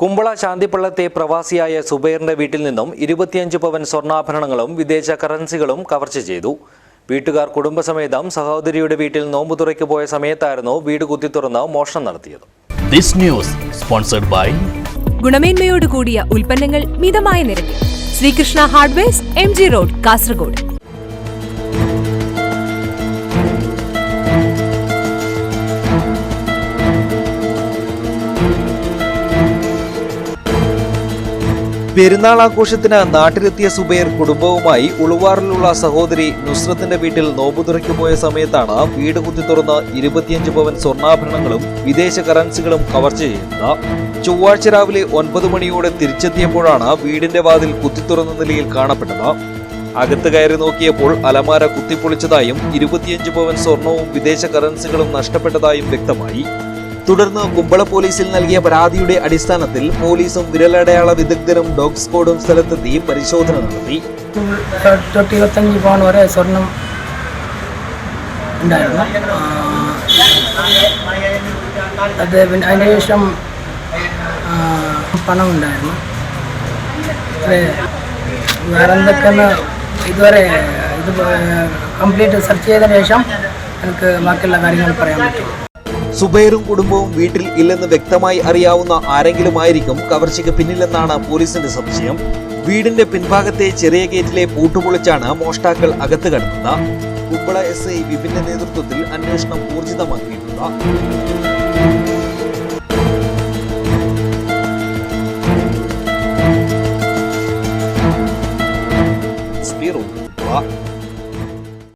കുമ്പള ശാന്തിപ്പള്ളത്തെ പ്രവാസിയായ സുബൈറിന്റെ വീട്ടിൽ നിന്നും ഇരുപത്തിയഞ്ച് പവൻ സ്വർണാഭരണങ്ങളും വിദേശ കറൻസികളും കവർച്ച ചെയ്തു. വീട്ടുകാർ കുടുംബസമേതം സഹോദരിയുടെ വീട്ടിൽ നോമ്പു തുറയ്ക്ക് പോയ സമയത്തായിരുന്നു വീട് കുത്തി തുറന്ന് മോഷണം നടത്തിയത്. This news sponsored by ഗുണമേന്മയോട് കൂടിയ ഉൽപ്പന്നങ്ങൾ മിതമായ നിരക്കിൽ. Sreekrishna hardware M G road Kasaragod. പെരുന്നാൾ ആഘോഷത്തിന് നാട്ടിലെത്തിയ സുബൈർ കുടുംബവുമായി ഉളുവാറിലുള്ള സഹോദരി നുസ്രത്തിന്റെ വീട്ടിൽ നോമ്പുതുറയ്ക്ക് പോയ സമയത്താണ് വീട് കുത്തി തുറന്ന് ഇരുപത്തിയഞ്ച് പവൻ സ്വർണാഭരണങ്ങളും വിദേശ കറൻസികളും കവർച്ച ചെയ്യുന്നത്. ചൊവ്വാഴ്ച രാവിലെ ഒൻപത് മണിയോടെ തിരിച്ചെത്തിയപ്പോഴാണ് വീടിന്റെ വാതിൽ കുത്തിത്തുറന്ന നിലയിൽ കാണപ്പെട്ടത്. അകത്ത് കയറി നോക്കിയപ്പോൾ അലമാര കുത്തിപ്പൊളിച്ചതായും ഇരുപത്തിയഞ്ച് പവൻ സ്വർണവും വിദേശ കറൻസികളും നഷ്ടപ്പെട്ടതായും വ്യക്തമായി. തുടർന്ന് കുമ്പള പോലീസിൽ നൽകിയ പരാതിയുടെ അടിസ്ഥാനത്തിൽ പോലീസും വിരലടയാള വിദഗ്ധരും ഡോഗ് സ്ക്വാഡും സ്ഥലത്തെത്തി പരിശോധന നടത്തി. തൊട്ട് ഇരുപത്തഞ്ച് പവൻ വരെ സ്വർണം ഉണ്ടായിരുന്നു. അത് പിന്നെ അതിന് ശേഷം പണം ഉണ്ടായിരുന്നു. വേറെ എന്തൊക്കെയെന്ന് ഇതുവരെ ഇത് കംപ്ലീറ്റ് സെർച്ച് ചെയ്തതിന് ശേഷം എനിക്ക് ബാക്കിയുള്ള കാര്യങ്ങൾ പറയാൻ പറ്റും. സുബൈറും കുടുംബവും വീട്ടിൽ ഇല്ലെന്ന് വ്യക്തമായി അറിയാവുന്ന ആരെങ്കിലും ആയിരിക്കും കവർച്ചയ്ക്ക് പിന്നിലെന്നാണ് പോലീസിന്റെ സംശയം. വീടിന്റെ പിൻഭാഗത്തെ ചെറിയ ഗേറ്റിലെ പൂട്ടുപൊളിച്ചാണ് മോഷ്ടാക്കൾ അകത്ത് കടന്നത്. കുമ്പള എസ് ഐ വിപിന്റെ നേതൃത്വത്തിൽ അന്വേഷണം ഊർജിതമാക്കിയിട്ടുണ്ട്. സ്പീറോ